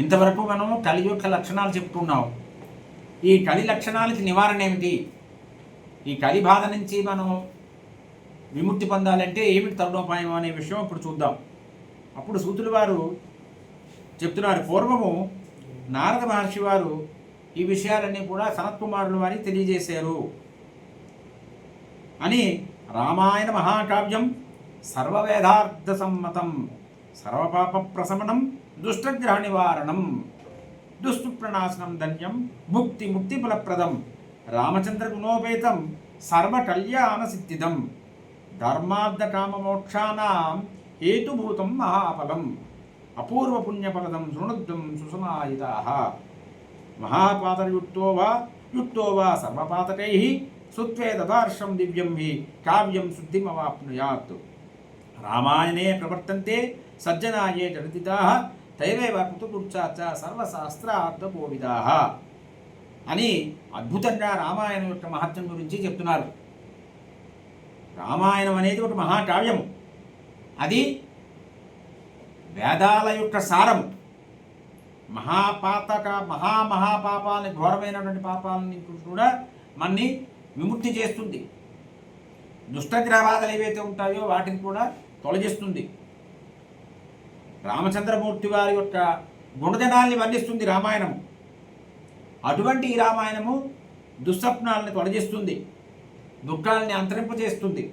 ఇంతవరకు మనం కలి యొక్క లక్షణాలు చెప్తున్నాం. ఈ కలి లక్షణాలకి నివారణ ఏమిటి? ఈ కలి బాధ నుంచి మనం విముక్తి పొందాలంటే ఏమిటి తరుణోపాయం అనే విషయం ఇప్పుడు చూద్దాం. అప్పుడు సూతులు వారు చెప్తున్నారు. పూర్వము నారద మహర్షి వారు ఈ విషయాలన్నీ కూడా సనత్కుమారుల వారికి తెలియజేశారు. అని రామాయణ మహాకావ్యం సర్వవేదార్థ సమ్మతం సర్వపాప ప్రశమనం దుష్టగ్రహ నివారణం దుష్టుప్రణాశనం ధన్యం ముక్తి ముక్తి ఫలప్రదం రామచంద్ర గుణోపేతం సర్వకళ్యాణ సిద్ధిదం ధర్మార్థ హేతుభూతం మహాఫలం అపూర్వ పుణ్యఫలదం శృణుద్ధం సుసమాయితా మహాపాతరయుక్తో వా యుక్తో వా సర్వపాతకై సుత్వే దదార్షం దివ్యం హి కావ్యం శుద్ధిమవాప్నుయాత్. రామాయణే ప్రవర్తంతే సజ్జనాయే జడితిదా తైరేవ సర్వశాస్త్ర సర్వశాస్త్రార్థకోవిదా అని అద్భుతంగా రామాయణం యొక్క మహత్యం గురించి చెప్తున్నారు. రామాయణం అనేది ఒక మహాకావ్యము. అది వేదాల యొక్క సారము మహాపాతక మహామహాపాపాలని ఘోరమైనటువంటి పాపాలని కూడా మన్ని విముక్తి చేస్తుంది. దుష్టగ్రహాలు ఏవైతే ఉంటాయో వాటిని కూడా తొలగిస్తుంది. రామచంద్రమూర్తి వారి యొక్క గుణజనాల్ని వర్ణిస్తుంది రామాయణము. అటువంటి ఈ రామాయణము దుస్వప్నాలను తొలగిస్తుంది దుఃఖాలని అంతరింపజేస్తుంది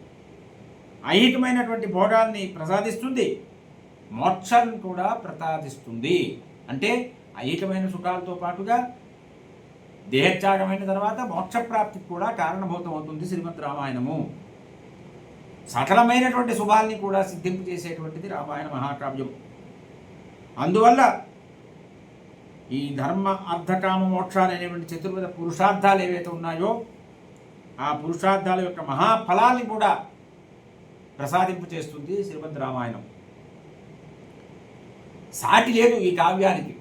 ఐహికమైనటువంటి భోగాల్ని ప్రసాదిస్తుంది మోక్షాలను కూడా ప్రసాదిస్తుంది. అంటే ఐహికమైన సుఖాలతో పాటుగా దేహత్యాగమైన తర్వాత మోక్షప్రాప్తికి కూడా కారణభూతం అవుతుంది శ్రీమద్ రామాయణము. సకలమైనటువంటి శుభాల్ని కూడా సిద్ధింపు చేసేటువంటిది రామాయణ మహాకావ్యం అందువల్ల ఈ ధర్మ అర్ధకామ మోక్షాలు అనేటువంటి చతుర్విధ పురుషార్థాలు ఏవైతే ఉన్నాయో ఆ పురుషార్థాల యొక్క మహాఫలాన్ని కూడా ప్రసాదింపు చేస్తుంది శ్రీమద్ రామాయణం. సాటి లేదు ఈ కావ్యానికి.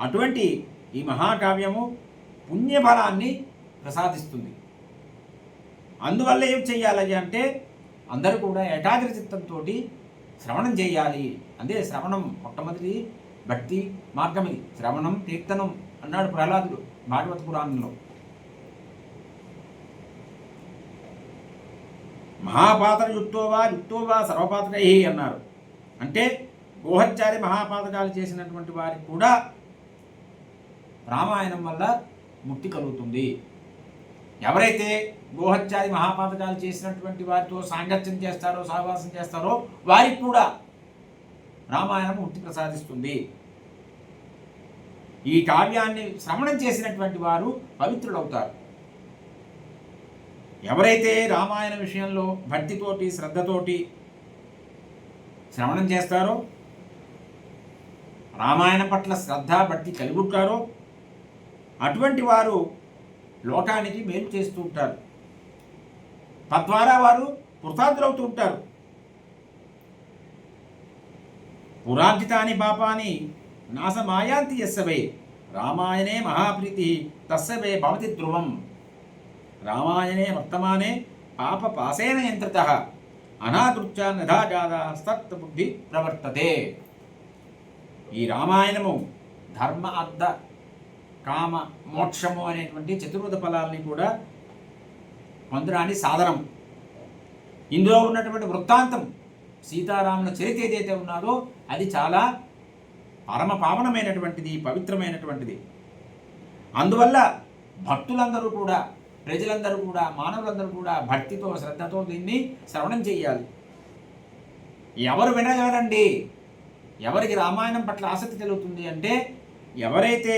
అటువంటి ఈ మహాకావ్యము పుణ్యఫలాన్ని ప్రసాదిస్తుంది. అందువల్ల ఏం చెయ్యాలి అంటే అందరూ కూడా ఏకాగ్ర చిత్తంతో శ్రవణం చేయాలి. అదే శ్రవణం మొట్టమొదటి భక్తి మార్గం ఇది శ్రవణం కీర్తనం అన్నాడు ప్రహ్లాదుడు భాగవత పురాణంలో. మహాపాతక యుక్తోవా యుక్తోవా సర్వపాత్రై అన్నారు. అంటే గోహత్యారి మహాపాతకాలు చేసినటువంటి వారికి కూడా రామాయణం వల్ల ముక్తి కలుగుతుంది. ఎవరైతే గోహత్యాది మహాపాతకాలు చేసినటువంటి వారితో సాంగత్యం చేస్తారో సహవాసం చేస్తారో వారికి కూడా రామాయణం ఉట్టి ప్రసాదిస్తుంది. ఈ కావ్యాన్ని శ్రవణం చేసినటువంటి వారు పవిత్రులవుతారు. ఎవరైతే రామాయణ విషయంలో భక్తితోటి శ్రద్ధతోటి శ్రవణం చేస్తారో రామాయణం పట్ల శ్రద్ధ భక్తి కలిగి ఉంటారో అటువంటి వారు లోకానికి మేలు చేస్తూ ఉంటారు. తద్వారా వారు కృతార్థులవుతూ ఉంటారు. పురాంకితాని పాపాని నాశమాయాంతి ఎస్సవే రామాయణే మహాప్రీతి తస్సవే భవతి ధ్రువం. రామాయణే వర్తమానే పాప పాసేన యంత్రిత. అనాదృత్య నధాజాద సత్ బుద్ధి ప్రవర్తతే. ఈ రామాయణము ధర్మ అర్థ కామ మోక్షము అనేటువంటి చతుర్వద ఫలాల్ని కూడా పొందడానికి సాధనం. ఇందులో ఉన్నటువంటి వృత్తాంతం సీతారాముల చరిత్ర ఏదైతే ఉన్నారో అది చాలా పరమ పావనమైనటువంటిది పవిత్రమైనటువంటిది. అందువల్ల భక్తులందరూ కూడా ప్రజలందరూ కూడా మానవులందరూ కూడా భక్తితో శ్రద్ధతో దీన్ని శ్రవణం చేయాలి. ఎవరు వినగలరండి? ఎవరికి రామాయణం పట్ల ఆసక్తి కలుగుతుంది అంటే ఎవరైతే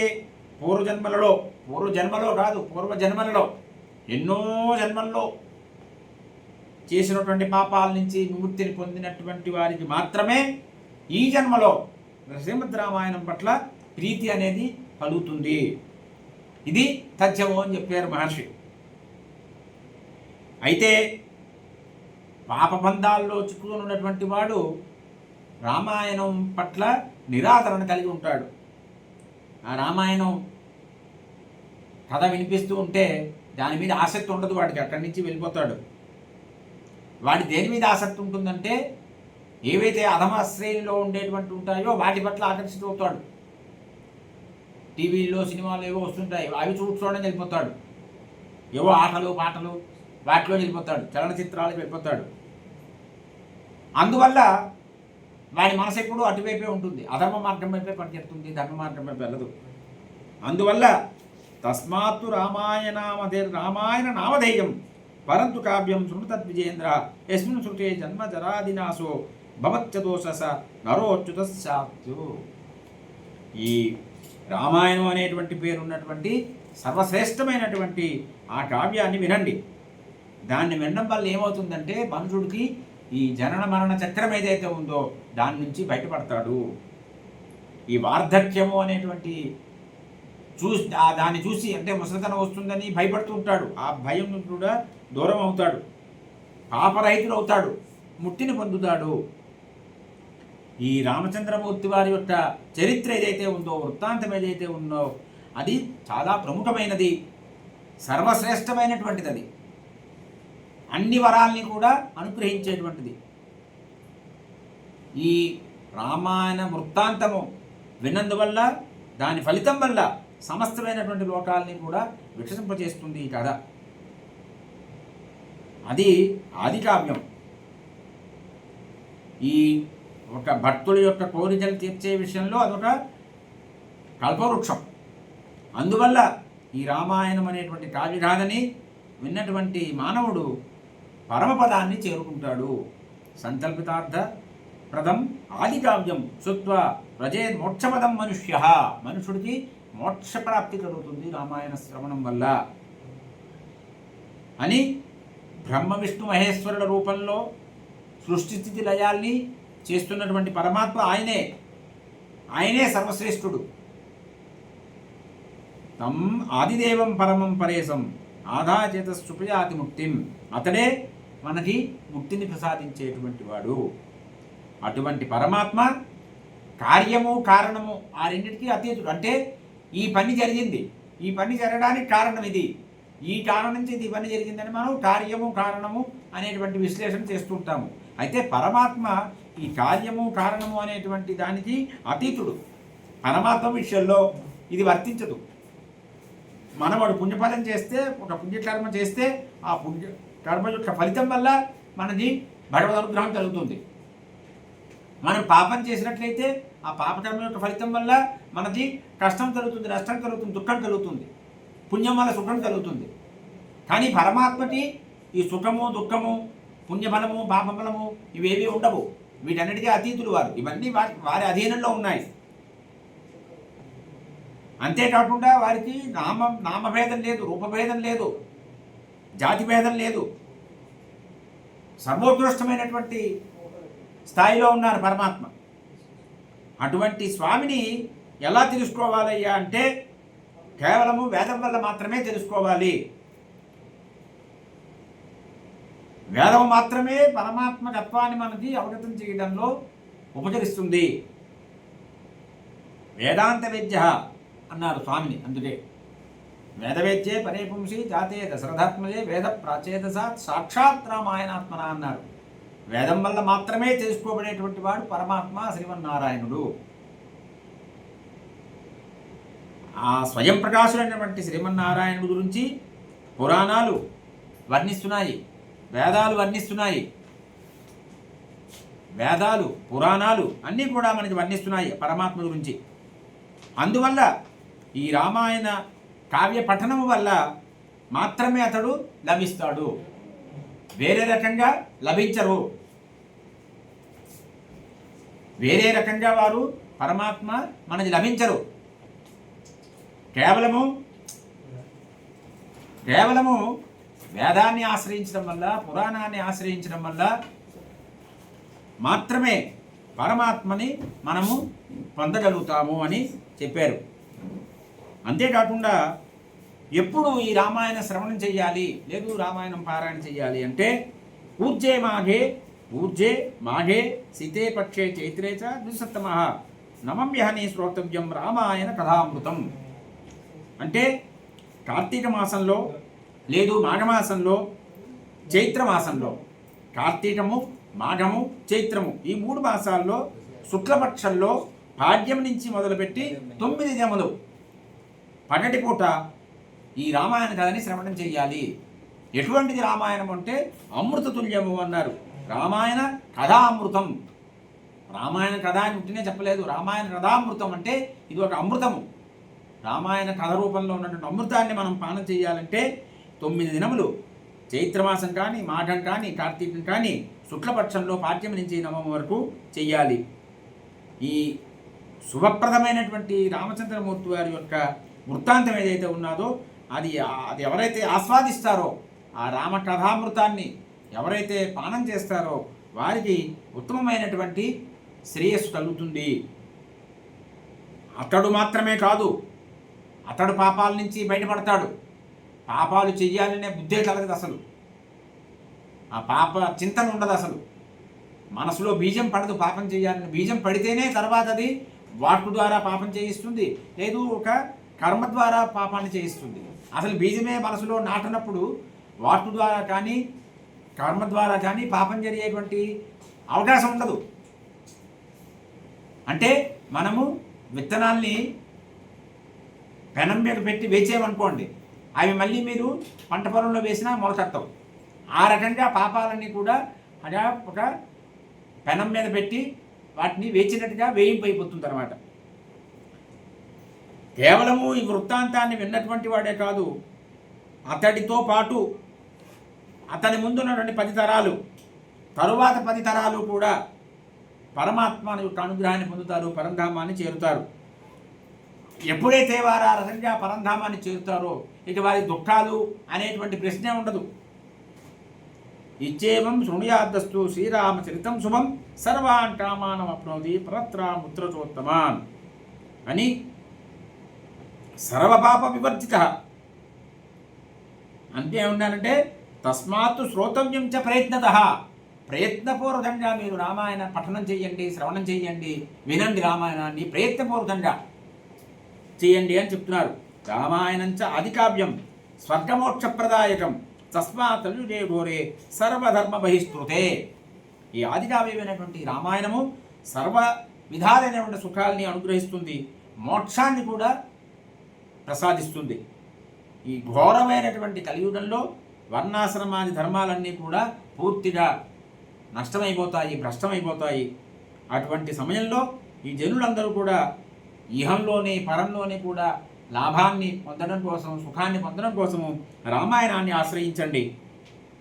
పూర్వజన్మలలో పూర్వజన్మలో కాదు పూర్వజన్మలలో ఎన్నో జన్మల్లో చేసినటువంటి పాపాల నుంచి విముక్తిని పొందినటువంటి వారికి మాత్రమే ఈ జన్మలో శ్రీమద్ రామాయణం పట్ల ప్రీతి అనేది కలుగుతుంది. ఇది తథ్యము అని చెప్పారు మహర్షి. అయితే పాపబంధాల్లో చిక్కుకొని ఉన్నటువంటి వాడు రామాయణం పట్ల నిరాదరణ కలిగి ఉంటాడు. ఆ రామాయణం కథ వినిపిస్తూ ఉంటే దాని మీద ఆసక్తి ఉండదు వాడికి. అక్కడి నుంచి వెళ్ళిపోతాడు. వాడి దేని మీద ఆసక్తి ఉంటుందంటే ఏవైతే అధమ శ్రేణిలో ఉండేటువంటి ఉంటాయో వాటి పట్ల ఆకర్షితుడవుతాడు టీవీల్లో సినిమాలు ఏవో వస్తుంటాయి. అవి చూడు చూడడానికి వెళ్ళిపోతాడు. ఏవో ఆటలు పాటలు వాటిలో వెళ్ళిపోతాడు. చలనచిత్రాలు వెళ్ళిపోతాడు. అందువల్ల వాడి మనసు ఎప్పుడు అటువైపే ఉంటుంది. అధర్మ మార్గం వైపే పనిచేస్తుంది ధర్మ మార్గం వైపు వెళ్ళదు. అందువల్ల తస్మాత్తు రామాయణామధే రామాయణ నామధేయం పరంతు కావ్యం శృణుతద్విజేంద్ర ఎస్మిన్ శృతే జన్మ జరాదినాశో భవత్యదోషస స నరోచ్యుత ఈ రామాయణం అనేటువంటి పేరున్నటువంటి సర్వశ్రేష్టమైనటువంటి ఆ కావ్యాన్ని వినండి. దాన్ని వినడం వల్ల ఏమవుతుందంటే మనుషుడికి ఈ జనన మరణ చక్రం ఏదైతే ఉందో దాని నుంచి బయటపడతాడు. ఈ వార్ధక్యము అనేటువంటి చూసి దాన్ని చూసి అంటే ముసలితనం వస్తుందని భయపడుతూ ఉంటాడు. ఆ భయం కూడా దూరం అవుతాడు పాపరహితుడు అవుతాడు ముట్టిని పొందుతాడు. ఈ రామచంద్రమూర్తి వారి యొక్క చరిత్ర ఏదైతే ఉందో వృత్తాంతం ఏదైతే ఉందో అది చాలా ప్రముఖమైనది సర్వశ్రేష్టమైనటువంటిది అది అన్ని వరాల్ని కూడా అనుగ్రహించేటువంటిది. ఈ రామాయణ వృత్తాంతము విన్నందువల్ల దాని ఫలితం వల్ల సమస్తమైనటువంటి లోకాలని కూడా వికసింపజేస్తుంది ఈ కథ. అది ఆది కావ్యం ఈ ఒక భక్తుల యొక్క కోరికలు తీర్చే విషయంలో అదొక కల్పవృక్షం. అందువల్ల ఈ రామాయణం అనేటువంటి కావ్యగాథని విన్నటువంటి మానవుడు పరమపదాన్ని చేరుకుంటాడు. సంకల్పితార్థ ప్రదం ఆది కావ్యం శుత్వ ప్రజే మోక్షపదం మనుష్య. మనుషుడికి మోక్షప్రాప్తి కలుగుతుంది రామాయణ శ్రవణం వల్ల. అని బ్రహ్మ విష్ణు మహేశ్వరుల రూపంలో సృష్టిస్థితి లయాల్ని చేస్తున్నటువంటి పరమాత్మ ఆయనే. ఆయనే సర్వశ్రేష్ఠుడు. తం ఆదిదేవం పరమం పరేశం ఆధాచేత సుపజాతి ముక్తిం. అతడే మనకి ముక్తిని ప్రసాదించేటువంటి వాడు. అటువంటి పరమాత్మ కార్యము కారణము ఆ రెండింటికి అతీతుడు. అంటే ఈ పని జరిగింది. ఈ పని జరగడానికి కారణం ఇది. ఈ కారణం నుంచి ఇది పని జరిగిందని మనం కార్యము కారణము అనేటువంటి విశ్లేషణ చేస్తుంటాము. అయితే పరమాత్మ ఈ కార్యము కారణము అనేటువంటి దానికి అతీతుడు. పరమాత్మ విషయంలో ఇది వర్తించదు. మనం వాడు పుణ్యఫలం చేస్తే ఒక పుణ్యకర్మ చేస్తే ఆ పుణ్య కర్మ యొక్క ఫలితం వల్ల మనది భగవద్ అనుగ్రహం కలుగుతుంది. మనం పాపం చేసినట్లయితే ఆ పాపకర్మ యొక్క ఫలితం వల్ల మనది కష్టం కలుగుతుంది నష్టం కలుగుతుంది దుఃఖం కలుగుతుంది. పుణ్యం వల్ల సుఖం కలుగుతుంది కానీ పరమాత్మకి ఈ సుఖము దుఃఖము పుణ్యఫలము పాపఫలము ఇవేవి ఉండవు. వీటన్నిటికీ అతీతులు వారు. ఇవన్నీ వారి వారి అధీనంలో ఉన్నాయి. అంతేకాకుండా వారికి నామ నామభేదం లేదు రూపభేదం లేదు జాతి భేదం లేదు. సర్వోత్కృష్టమైనటువంటి స్థాయిలో ఉన్నారు పరమాత్మ. అటువంటి స్వామిని ఎలా తెలుసుకోవాలయ్యా అంటే కేవలము వేదం వల్ల మాత్రమే తెలుసుకోవాలి. వేదం మాత్రమే పరమాత్మ తత్వాన్ని మనకి అవగతం చేయడంలో ఉపచరిస్తుంది వేదాంత విద్య అన్నారు స్వామిని అందుకే. వేదవేద్యే పరేపుంసి జాతే దశరథాత్మజే వేద ప్రాచేతసాత్ సాక్షాత్ రామాయణాత్మన అన్నారు. వేదం వల్ల మాత్రమే తెలుసుకోబడేటువంటి వాడు పరమాత్మ శ్రీమన్నారాయణుడు. ఆ స్వయం ప్రకాశుడైనటువంటి శ్రీమన్నారాయణుడు గురించి పురాణాలు వర్ణిస్తున్నాయి వేదాలు వర్ణిస్తున్నాయి. వేదాలు పురాణాలు అన్నీ కూడా మనకి వర్ణిస్తున్నాయి పరమాత్మ గురించి. అందువల్ల ఈ రామాయణ కావ్య పఠనము వల్ల మాత్రమే అతడు లభిస్తాడు. వేరే రకంగా లభించరు. వేరే రకంగా వారు పరమాత్మ మనకి లభించరు. కేవలము కేవలము వేదాన్ని ఆశ్రయించడం వల్ల పురాణాన్ని ఆశ్రయించడం వల్ల మాత్రమే పరమాత్మని మనము పొందగలుగుతాము అని చెప్పారు. అంతేకాకుండా ఎప్పుడు ఈ రామాయణ శ్రవణం చెయ్యాలి లేదు రామాయణం పారాయణ చెయ్యాలి అంటే పూజ్యే మాఘే పూజ్యే మాఘే సీతే పక్షే చైత్రే చ ద్విసప్తమ నమమ్యహని శ్రోతవ్యం రామాయణ కథామృతం. అంటే కార్తీక మాసంలో లేదు మాఘమాసంలో చైత్రమాసంలో కార్తీకము మాఘము చైత్రము ఈ మూడు మాసాల్లో శుక్లపక్షంలో భాగ్యం నుంచి మొదలుపెట్టి తొమ్మిది దినములు. పగటిపూట ఈ రామాయణ కథని శ్రవణం చేయాలి. ఎటువంటిది రామాయణం అంటే అమృత తుల్యము అన్నారు. రామాయణ కథామృతం. రామాయణ కథ అని ఉంటేనే చెప్పలేదు. రామాయణ కథామృతం అంటే ఇది ఒక అమృతము. రామాయణ కథ రూపంలో ఉన్నటువంటి అమృతాన్ని మనం పానం చేయాలంటే తొమ్మిది దినములు. చైత్రమాసం కానీ మాఘం కానీ కార్తీకం కానీ శుక్లపక్షంలో పాఠ్యం నుంచి నవమ వరకు చెయ్యాలి. ఈ శుభప్రదమైనటువంటి రామచంద్రమూర్తి వారి యొక్క వృత్తాంతం ఏదైతే ఉన్నదో అది అది ఎవరైతే ఆస్వాదిస్తారో ఆ రామ కథామృతాన్ని ఎవరైతే పానం చేస్తారో వారికి ఉత్తమమైనటువంటి శ్రేయస్సు కలుగుతుంది. అతడు మాత్రమే కాదు అతడు పాపాల నుంచి బయటపడతాడు. పాపాలు చెయ్యాలనే బుద్ధే కలగదు అసలు. ఆ పాప చింతన ఉండదు అసలు. మనసులో బీజం పడదు పాపం చేయాలని బీజం పడితేనే తర్వాత అది వాటి ద్వారా పాపం చేయిస్తుంది. లేదు ఒక కర్మ ద్వారా పాపాన్ని చేయిస్తుంది. అసలు బీజమే మనసులో నాటినప్పుడు వాటి ద్వారా కానీ కర్మ ద్వారా కానీ పాపం జరిగేటువంటి అవకాశం ఉండదు. అంటే మనము విత్తనాల్ని పెనం మీద పెట్టి వేచేయమనుకోండి అవి మళ్ళీ మీరు పంట పొలంలో వేసినా మొలకెత్తవు. ఆ రకంగా పాపాలన్నీ కూడా అలా ఒక పెనం మీద పెట్టి వాటిని వేచినట్టుగా వేయింపైపోతుంది అనమాట కేవలము ఈ వృత్తాంతాన్ని విన్నటువంటి వాడే కాదు అతడితో పాటు అతని ముందున్నటువంటి పది తరాలు తరువాత పది తరాలు కూడా పరమాత్మ యొక్క అనుగ్రహాన్ని పొందుతారు పరంధామాన్ని చేరుతారు. ఎప్పుడైతే వారు ఆ రకంగా పరంధామాన్ని చేరుతారో ఇక వారి దుఃఖాలు అనేటువంటి ప్రశ్నే ఉండదు. ఇచ్చేవం శృణుయాదస్తు శ్రీరామచరితం శుభం సర్వాన్ కామానం అప్నోది పరత్రాముత్రచోత్తమాన్ అని సర్వపాప వివర్జిత. అంటే ఉన్నానంటే తస్మాత్ శ్రోతవ్యం చ ప్రయత్నత. ప్రయత్నపూర్వకంగా మీరు రామాయణ పఠనం చేయండి శ్రవణం చేయండి వినండి రామాయణాన్ని ప్రయత్నపూర్వకంగా. చేయండి అని చెప్తున్నారు. రామాయణంచ అధికావ్యం స్వర్గమోక్షప్రదాయకం తస్మా తల్లుజే ఘోరే సర్వధర్మ బహిష్కృతే ఈ ఆదికావ్యమైనటువంటి రామాయణము సర్వ విధాలైనటువంటి సుఖాల్ని అనుగ్రహిస్తుంది మోక్షాన్ని కూడా ప్రసాదిస్తుంది. ఈ ఘోరమైనటువంటి కలియుగంలో వర్ణాశ్రమాది ధర్మాలన్నీ కూడా పూర్తిగా నష్టమైపోతాయి భ్రష్టమైపోతాయి. అటువంటి సమయంలో ఈ జనులందరూ కూడా ఇహంలోని పరంలోని కూడా లాభాన్ని పొందడం కోసం సుఖాన్ని పొందడం కోసము రామాయణాన్ని ఆశ్రయించండి.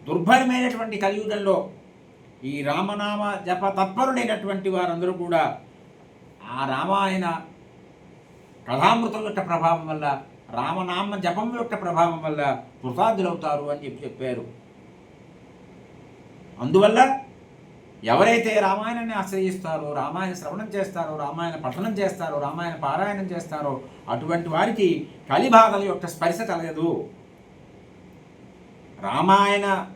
దుర్భరమైనటువంటి కలియుగంలో ఈ రామనామ జప తత్పరులైనటువంటి వారందరూ కూడా ఆ రామాయణ కథామృతం యొక్క ప్రభావం వల్ల రామనామ జపం యొక్క ప్రభావం వల్ల కృతార్థులవుతారు అని చెప్పి చెప్పారు. అందువల్ల ఎవరైతే రామాయణాన్ని ఆశ్రయిస్తారో రామాయణ శ్రవణం చేస్తారో రామాయణ పఠనం చేస్తారో రామాయణ పారాయణం చేస్తారో అటువంటి వారికి కలిబాధల యొక్క స్పర్శ కలగదు. రామాయణ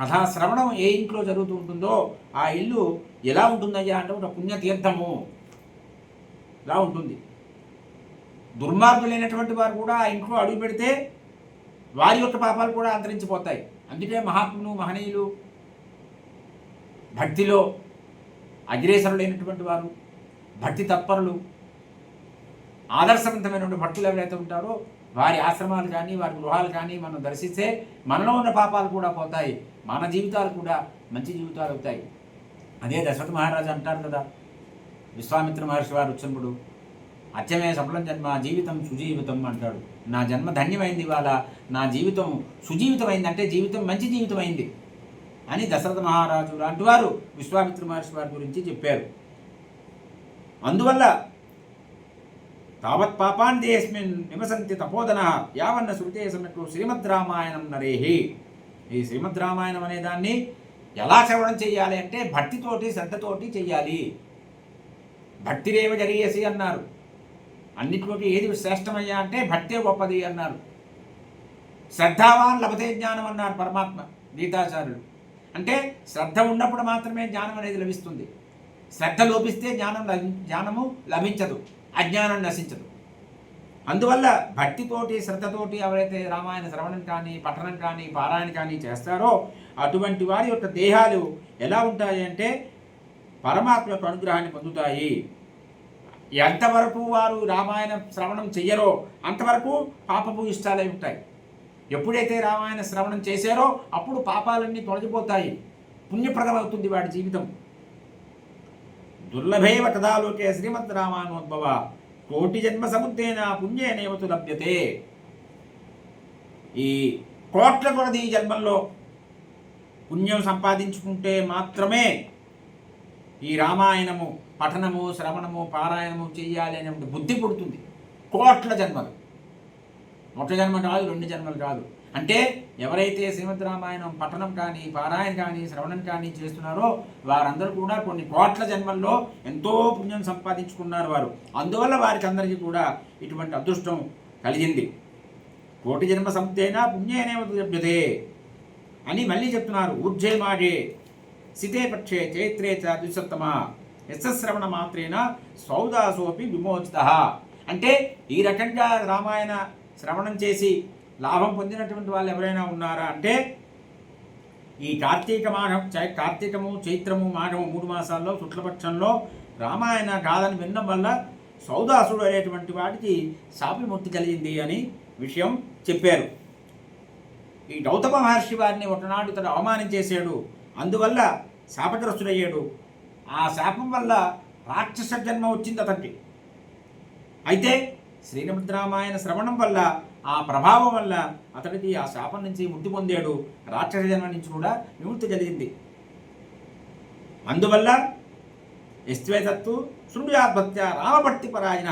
కథా శ్రవణం ఏ ఇంట్లో జరుగుతూ ఉంటుందో ఆ ఇల్లు ఎలా ఉంటుందయ్యా అంటే ఒక పుణ్యతీర్థము. ఇలా ఉంటుంది. దుర్మార్గులైనటువంటి వారు కూడా ఆ ఇంట్లో అడుగు పెడితే వారి యొక్క పాపాలు కూడా అంతరించిపోతాయి. అందుకే మహాత్ములు మహనీయులు భక్తిలో అగ్రేసరులైనటువంటి వారు భక్తి తత్పరులు ఆదర్శవంతమైనటువంటి భక్తులు ఎవరైతే ఉంటారో వారి ఆశ్రమాలు కానీ వారి గృహాలు కానీ మనం దర్శిస్తే మనలో ఉన్న పాపాలు కూడా పోతాయి మన జీవితాలు కూడా మంచి జీవితాలు అవుతాయి. అదే దశరథ మహారాజు అంటారు కదా విశ్వామిత్ర మహర్షి వారు వచ్చినప్పుడు అత్యమే సఫలం జన్మ జీవితం సుజీవితం అంటాడు. నా జన్మ ధన్యమైంది ఇవాళ నా జీవితం సుజీవితమైంది అంటే జీవితం మంచి జీవితం అయింది అని దశరథ మహారాజు లాంటి వారు విశ్వామిత్ర మహర్షి వారి గురించి చెప్పారు. అందువల్ల తావత్ పాపాన్ దేశమిన్ నివసంతి తపోదన యావన్న శృతే సమ్యకు శ్రీమద్ రామాయణం నరేహి. ఈ శ్రీమద్ రామాయణం అనే దాన్ని ఎలా శ్రవణం చేయాలి అంటే భక్తితోటి శ్రద్ధతోటి చెయ్యాలి. భక్తిరేవ జరిగేసి అన్నారు. అన్నిటిలోకి ఏది శ్రేష్టమయ్యా అంటే భక్తే గొప్పది అన్నారు. శ్రద్ధావాన్ లభతే జ్ఞానం అన్నారు పరమాత్మ గీతాచార్యుడు అంటే శ్రద్ధ ఉన్నప్పుడు మాత్రమే జ్ఞానం అనేది లభిస్తుంది. శ్రద్ధ లోపిస్తే జ్ఞానం జ్ఞానము లభించదు. అజ్ఞానం నశించదు. అందువల్ల భక్తితోటి శ్రద్ధతోటి ఎవరైతే రామాయణ శ్రవణం కానీ పఠనం కానీ పారాయణ కానీ చేస్తారో అటువంటి వారి యొక్క దేహాలు ఎలా ఉంటాయి అంటే పరమాత్మ యొక్క అనుగ్రహాన్ని పొందుతాయి. ఎంతవరకు వారు రామాయణ శ్రవణం చెయ్యరో అంతవరకు పాపపు ఇష్టాలై ఉంటాయి. ఎప్పుడైతే రామాయణ శ్రవణం చేశారో అప్పుడు పాపాలన్నీ తొలగిపోతాయి. పుణ్యప్రదమవుతుంది వాడి జీవితం. దుర్లభేవ కథాలోకే శ్రీమద్ రామానుద్భవ కోటి జన్మ సముద్రేన పుణ్యేనేవతు లభ్యతే. ఈ కోట్ల కొలది ఈ జన్మల్లో పుణ్యం సంపాదించుకుంటే మాత్రమే ఈ రామాయణము పఠనము శ్రవణము పారాయణము చేయాలి అనే బుద్ధి పుడుతుంది. కోట్ల జన్మలు. ఒక జన్మ కాదు రెండు జన్మలు కాదు. అంటే ఎవరైతే శ్రీమద్ రామాయణం పఠనం కానీ పారాయణ కానీ శ్రవణం కానీ చేస్తున్నారో వారందరూ కూడా కొన్ని కోట్ల జన్మల్లో ఎంతో పుణ్యం సంపాదించుకున్నారు వారు. అందువల్ల వారికి అందరికీ కూడా ఇటువంటి అదృష్టం కలిగింది. కోటి జన్మ సంతేనా పుణ్యనే లభ్యతే అని మళ్ళీ చెప్తున్నారు. ఊర్జే మాడే సితే పక్షే చైత్రే చ యశ్రవణ మాత్రేన సౌదాసోపి విమోచిత. అంటే ఈ రకంగా రామాయణ శ్రవణం చేసి లాభం పొందినటువంటి వాళ్ళు ఎవరైనా ఉన్నారా అంటే ఈ కార్తీక మాఘం చై కార్తీకము చైత్రము మాఘము మూడు మాసాల్లో శుక్లపక్షంలో రామాయణ గాథను వినడం వల్ల సౌదాసుడు అనేటువంటి వాటికి శాపిమూర్తి కలిగింది అని విషయం చెప్పారు. ఈ గౌతమ మహర్షి వారిని ఒకనాడు ఇతడు అవమానం చేశాడు. అందువల్ల శాపగ్రస్తుడయ్యాడు. ఆ శాపం వల్ల రాక్షస జన్మ వచ్చింది అతనికి. అయితే శ్రీనిమద్ రామాయణ శ్రవణం వల్ల ఆ ప్రభావం వల్ల అతడికి ఆ శాపం నుంచి ముక్తి పొందాడు. రాక్షస జన్మ నుంచి కూడా విముక్తి జరిగింది అందువల్ల ఎస్వేతత్తు శృణుయాద్భక్త్య రామభక్తి పరాయణ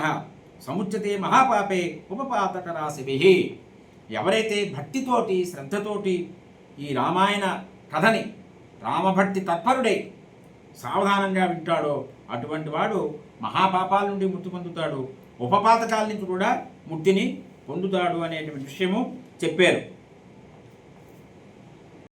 సముచ్యతే మహాపాపే ఉపపాతక రాశిభి ఎవరైతే భక్తితోటి శ్రద్ధతోటి ఈ రామాయణ కథని రామభక్తి తత్పరుడై సావధానంగా వింటాడో అటువంటి వాడు మహాపాపాల నుండి ముక్తి పొందుతాడు. ఉపపాతకాల నుంచి కూడా ముక్తిని పొందుతాడు అనేటువంటి విషయము చెప్పారు.